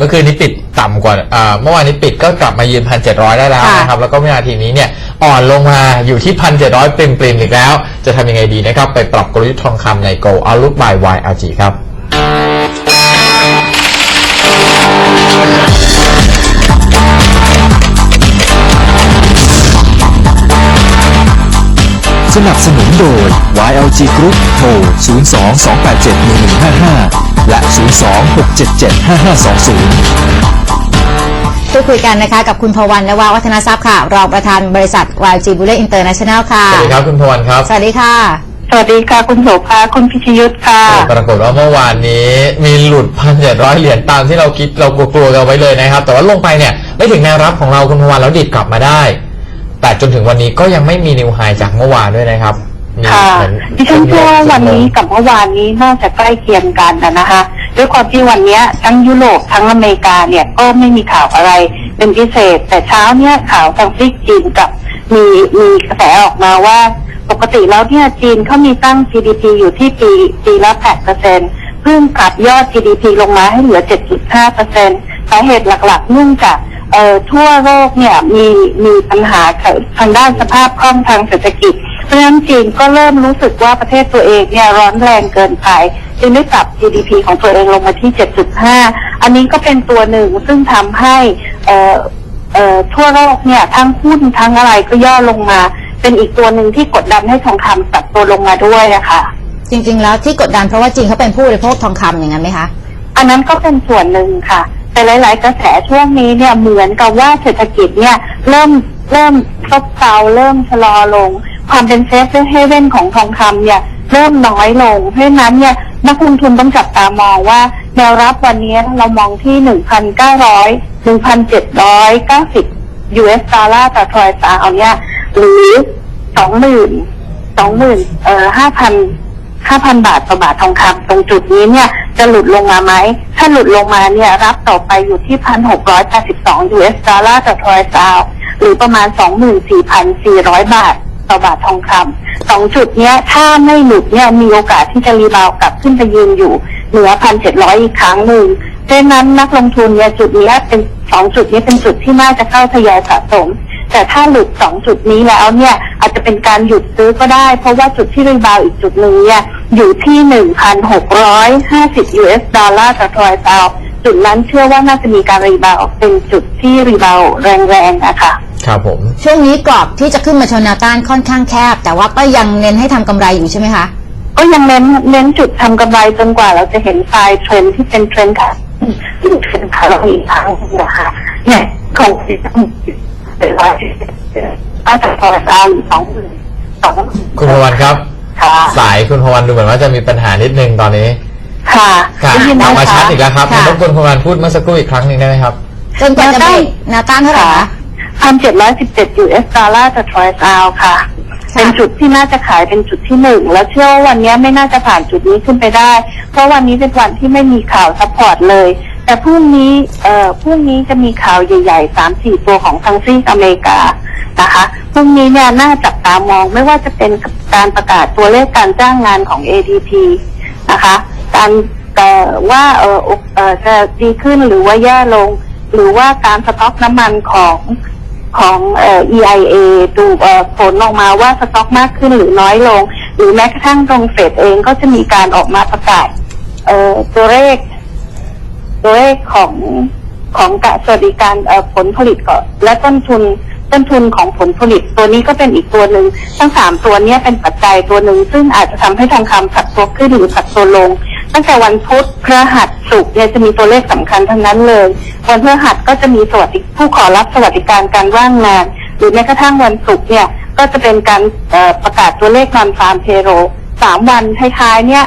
เมื่อคืนนี้ปิดต่ำกว่าอ่าเมื่อวานนี้ปิดก็กลับมายืนพันเจ็ดร้อยได้แล้วค่ะนะครับ แล้วก็วินาทีนี้เนี่ยอ่อนลงมาอยู่ที่พันเจ็ดร้อยปริมปริมๆอีกแล้ว จะทำยังไงดีนะครับ ไปปรับกลยุทธ์ทองคำใน Go Outlook by YLG ครับสนับสนุนโดย YLG Group โทร 02-287-1155 และ 02-677-5520พูดคุยกันนะคะกับคุณพวันนวาวัฒนทรัพย์ค่ะ รองประธานบริษัท YG b u l l e International ค่ะ สวัสดีครับคุณพวันครับ สวัสดีค่ะสวัสดีค่ะ คุณโสภาคุณพิชยุทธค่ะ ปรากฏว่าเมื่อวานนี้มีหลุดพันเจ็ดร้อยเหรียญตามที่เราคิดเรากลัวๆกันไว้เลยนะครับ แต่ว่าลงไปเนี่ย ไม่ถึงแนวรับของเราคุณพวันแล้วดิดกลับมาได้ แต่จนถึงวันนี้ก็ยังไม่มีนิวไฮจากเมื่อวานด้วยนะครับมี ค่ะเหมือนดิฉันเชื่อว่าวันนี้กับเมื่อวานนี้น่าจะใกล้เคียงกันนะนะคะ ด้วยความที่วันเนี้ยทั้งยุโรปทั้งอเมริกาเนี่ยก็ไม่มีข่าวอะไรเป็นพิเศษ แต่เช้าเนี่ยข่าวทางซีกจีนกับมีมีกระแสออกมาว่า ปกติแล้วเนี่ยจีนเขามีตั้ง GDP อยู่ที่ปีปีละ8เปอร์เซ็นเพิ่งปรับยอด GDP ลงมาให้เหลือ 7.5เปอร์เซ็นสาเหตุหลักๆเนื่องจากเอ่อทั่วโลกเนี่ยมีมีปัญหาทางด้านสภาพคล่องทางเศรษฐกิจ เพราะฉะนั้นจีนก็เริ่มรู้สึกว่าประเทศตัวเองเนี่ยร้อนแรงเกินไปจึงได้ปรับ GDP ของตัวเองลงมาที่ 7.5 อันนี้ก็เป็นตัวหนึ่งซึ่งทำให้เอ่อเอ่อทั่วโลกเนี่ยทั้งหุ้นทั้งอะไรก็ย่อลงมา เป็นอีกตัวหนึ่งที่กดดันให้ทองคำปรับตัวลงมาด้วยนะคะจริง ๆ แล้วที่กดดันเพราะว่าจีนเขาเป็นผู้บริโภคทองคำอย่างนั้นไหมคะ อันนั้นก็เป็นส่วนหนึ่งค่ะแต่หลาย ๆ กระแสช่วงนี้เนี่ยเหมือนกับว่าเศรษฐกิจเนี่ยเริ่มเริ่มซบเซาเริ่มชะลอลง ความเป็นเซฟเฮเว่นของทองคำเนี่ยเริ่มน้อยลง เพราะฉะนั้นเนี่ยนักลงทุนต้องจับตามองว่าแนวรับวันนี้เรามองที่ 1,900 1,790 US ดอลลาร์ต่อทรอยซาวเนี่ยหรือ 20,000 20,000เอ่อ5,000 5,000 บาทต่อบาททองคำตรงจุดนี้เนี่ยจะหลุดลงมาไหม ถ้าหลุดลงมาเนี่ยรับต่อไปอยู่ที่ 1,682 US ดอลลาร์ต่อทรอยซาวหรือประมาณ 24,400 บาท ต่อบาททองคำสองจุดเนี้ยถ้าไม่หลุดเนี่ยมีโอกาสที่จะรีบาวกลับขึ้นไปยืนอยู่เหนือ1,700อีกครั้งหนึ่งดังนั้นนักลงทุนเนี่ยจุดนี้เป็นสองจุดนี้เป็นจุดที่น่าจะเข้าทยอยสะสม แต่ถ้าหลุดสองจุดนี้แล้วเนี่ยอาจจะเป็นการหยุดซื้อก็ได้ เพราะว่าจุดที่รีบาวอีกจุดหนึ่งเนี่ยอยู่ที่หนึ่งพันหกร้อยห้าสิบ US ดอลลาร์ต่อทรอยซาวจุดนั้นเชื่อว่าน่าจะมีการรีบาวเป็นจุดที่รีบาวแรงๆนะคะ ครับผมช่วงนี้กรอบที่จะขึ้นมาชนแนวต้านค่อนข้างแคบ แต่ว่าก็ยังเน้นให้ทำกำไรอยู่ใช่ไหมคะก็ยังเน้นเน้นจุดทำกำไรจนกว่าเราจะเห็นไฟล์เทรนด์ที่เป็นเทรนด์ค่ะที่เทรนด์ขาลงอีกครั้งนะคะเนี่ยคงจะต้องเป็นร้อยอาจจะพอตามสองหมื่นสองคุณพวันครับ ค่ะสายคุณพวันดูเหมือนว่าจะมีปัญหานิดนึงตอนนี้ค่ะครับได้ยินไหกลับมาคะ ชัดอีกแล้วครับค่ะ รบกวนคุณพวันพูดเมื่อสักครู่อีกครั้งหนึ่งได้ไหมครับ จนกว่าจะไปแนวต้านเท่าไหร่คะ พันเจ็ดร้อยสิบเจ็ด US ดอลลาร์ต่อทรอยซาวค่ะค่ะ เป็นจุดที่น่าจะขายเป็นจุดที่หนึ่ง แล้วเชื่อว่าวันนี้ไม่น่าจะผ่านจุดนี้ขึ้นไปได้ เพราะวันนี้เป็นวันที่ไม่มีข่าวซัพพอร์ตเลย แต่พรุ่งนี้เอ่อพรุ่งนี้จะมีข่าวใหญ่ๆสามสี่ตัวของทางซีกอเมริกานะคะพรุ่งนี้เนี่ยน่าจับตามองไม่ว่าจะเป็นการประกาศตัวเลขการจ้างงานของ ADP นะคะ การเอ่อว่าเออเอ่อจะดีขึ้นหรือว่าแย่ลง หรือว่าการสต็อกน้ำมันของ ของเอ่อ EIA ดูเอ่อผลออกมาว่าสต็อกมากขึ้นหรือน้อยลง หรือแม้กระทั่งตรงเฟดเองก็จะมีการออกมาประกาศเอ่อตัวเลขตัวเลขของของกะสวัสดิการเอ่อผลผลิตก่อนและต้นทุนต้นทุนของผลผลิตตัวนี้ก็เป็นอีกตัวหนึ่งทั้งสามตัวเนี้ยเป็นปัจจัยตัวหนึ่งซึ่งอาจจะทำให้ทองคำผัดตัวขึ้นหรือผัดตัวลง ตั้งแต่วันพุธพฤหัสศุกร์เนี่ยจะมีตัวเลขสำคัญทั้งนั้นเลย วันพฤหัสก็จะมีสวัสดิผู้ขอรับสวัสดิการการว่างงาน หรือแม้กระทั่งวันศุกร์เนี่ยก็จะเป็นการประกาศตัวเลขนอนฟาร์มเพโรสามวันท้ายๆเนี่ย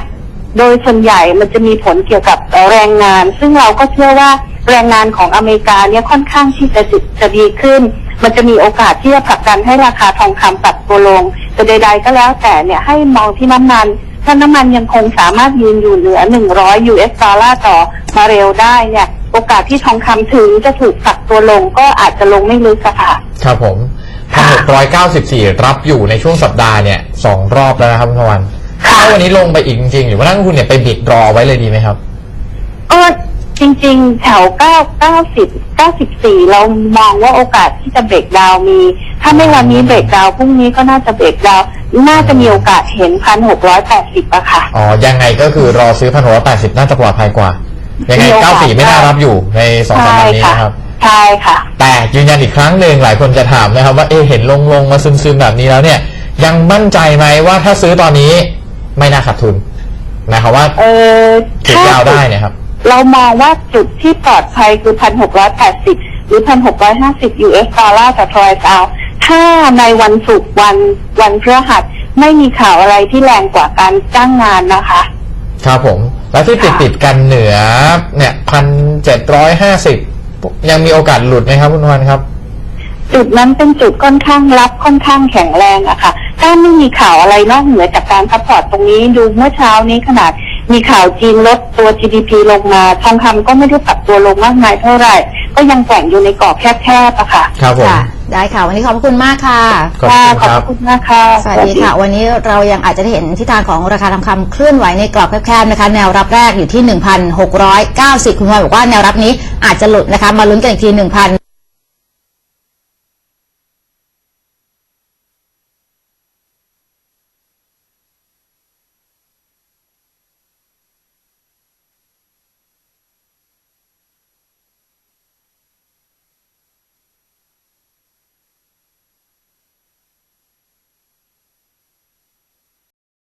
โดยส่วนใหญ่มันจะมีผลเกี่ยวกับแรงงาน ซึ่งเราก็เชื่อว่าแรงงานของอเมริกาเนี่ยค่อนข้างที่จะจจะดีขึ้น มันจะมีโอกาสที่จะผลักดันให้ราคาทองคำปรับตัวลง แต่ใด ๆ ก็แล้วแต่เนี่ยให้มองที่น้ำมัน ถ้าน้ำมันยังคงสามารถยืนอยู่เหนือ 100 US ดอลลาร์ต่อมาเร็วได้เนี่ย โอกาสที่ทองคำถึงจะถูกปรับตัวลงก็อาจจะลงไม่ลึกอะค่ะ ครับผมพันหกร้อยเก้าสิบสี่รับอยู่ในช่วงสัปดาห์เนี่ยสองรอบแล้วนะครับคุณพวันค่ะถ้าวันนี้ลงไปอีกจริงๆหรือว่านักลงทุนเนี่ยไปบิดรอไว้เลยดีไหมครับก็จจริงๆ แถว 9 90 94 เรามองว่าโอกาสที่จะเบรกดาวน์มี ถ้าไม่วันนี้เบรกดาวน์พรุ่งนี้ก็น่าจะเบรกดาว น์น่าจะมีโอกาสเห็น1,680อะค่ะ อ๋อ ยังไงก็คือรอซื้อพันหกร้อยแปดสิบน่าจะปลอดภัยกว่า ยังไงมีโอกาสเก้าสี่ไม่น่ารับอยู่ในสองสามใช่วันนี้ค่ะ นะครับ ใช่ค่ะ แต่ยืนยันอีกครั้งหนึ่งหลายคนจะถามนะครับ ว่าเอะเห็นลงลงมาซึมซึมๆแบบนี้แล้วเนี่ย ยังมั่นใจไหมว่าถ้าซื้อตอนนี้ไม่น่าขาดทุนหมายความว่าเออถือยาวได้เนะครับ เรามองว่าจุดที่ปลอดภัยคือ1,680หรือ1,650 US ดอลลาร์ต่อทรอยส์เอา ถ้าในวันศุกร์วันวันพฤหัสไม่มีข่าวอะไรที่แรงกว่าการจ้างงานนะคะ ครับผม แล้วที่ติดติดๆกันเหนือ เนี่ยพันเจ็ดร้อยห้าสิบยังมีโอกาสหลุดไหมครับคุณวันครับ จุดนั้นเป็นจุดค่อนข้างรับค่อนข้างแข็งแรงอะค่ะ ถ้าไม่มีข่าวอะไรนอกเหนือจากการซัพพอร์ตตรงนี้ดูเมื่อเช้านี้ขนาดมีข่าวจีนลดตัว GDP ลงมาทองคำก็ไม่ได้ปรับตัวลงมากมายเท่าไหร่ ก็ยังแกว่งอยู่ในกรอบแคบๆอะค่ะ ครับผมค่ะ ได้ค่ะ วันนี้ขอบพระคุณมากค่ะ ขอบคุณขอบครับคุณมากค่ะ สวัสดีค่ะ วันนี้เรายังอาจจะได้เห็นทิศทางของราคาทองคำเคลื่อนไหวในกรอบแคบๆนะคะ แนวรับแรกอยู่ที่ 1,690 คุณพลอยบอกว่าแนวรับนี้อาจจะหลุดนะคะ มาลุ้นกันอีกที 1,000